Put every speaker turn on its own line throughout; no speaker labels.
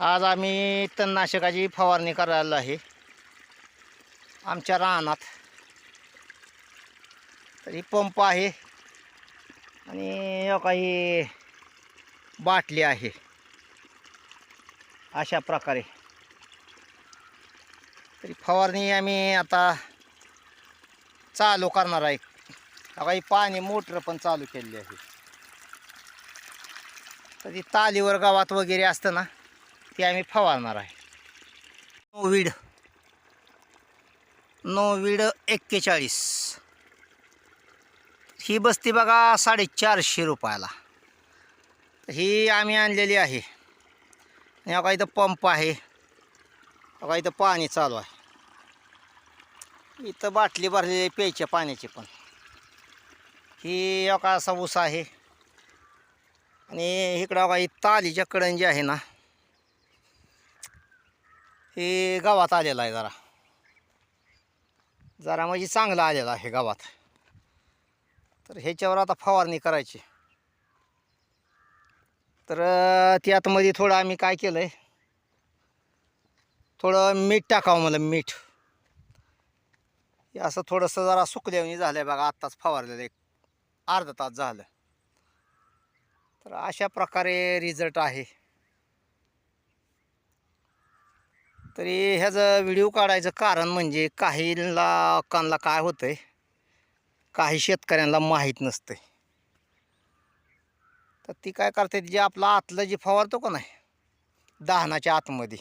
आज आम्ही तणनाशकाची फवारणी करायला आहे. आमच्या रानात. तरी पंप आहे. आणि काही बाटली आहे. अशा प्रकारे. तरी फवारणी आम्ही आता चालू करणार आहे. काही पाणी मोटर पण चालू केलेली आहे. तरी तालीवर गावात वगैरे असतं ना? ते आम्ही फवारणार आहे. नोविड. नोविड एक्केचाळीस. ही बसती बघा साडेचारशे रुपयाला. ही आम्ही आणलेली आहे. आणि बघा इथं पंप आहे. बघा इथं पाणी चालू आहे. इथं बाटली भरलेली आहे प्यायच्या पाण्याची पण. ही बघा असा ऊस आहे. आणि इकडं बघा ही तालीच्या कडण जी आहे ना. हे गावात आलेलं आहे जरा. जरा म्हणजे चांगलं आलेलं आहे गावात. तर ह्याच्यावर आता फवारणी करायची. तर त्यातमध्ये थोडं आम्ही काय केलं आहे थोडं मीठ टाकावं मला मीठ. हे असं थोडंसं जरा सुकल्याने झालं आहे बघा आत्ताच फवारलेलं एक अर्धा तास झालं. तर अशा प्रकारे रिझल्ट आहे. तरी ह्याचं व्हिडिओ काढायचं कारण म्हणजे काही लोकांना काय होतं आहे काही शेतकऱ्यांना माहीत नसतं तर ती काय करते जे आपला आतलं जे फवारतो का नाही दहानाच्या आतमध्ये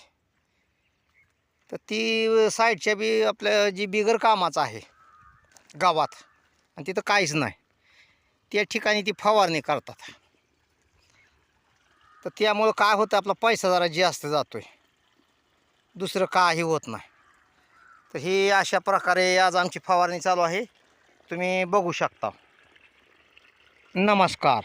तर ती साईडच्या बी आपल्या जी बिगर कामाचं आहे गावात आणि तिथं काहीच नाही. त्या ठिकाणी ती फवारणी करतात. तर त्यामुळं काय होतं आपला पैसा जरा जास्त जातो आहे दुसरं काही होत नाही. तर ही अशा प्रकारे आज आमची फवारणी चालू आहे. तुम्ही बघू शकता. नमस्कार.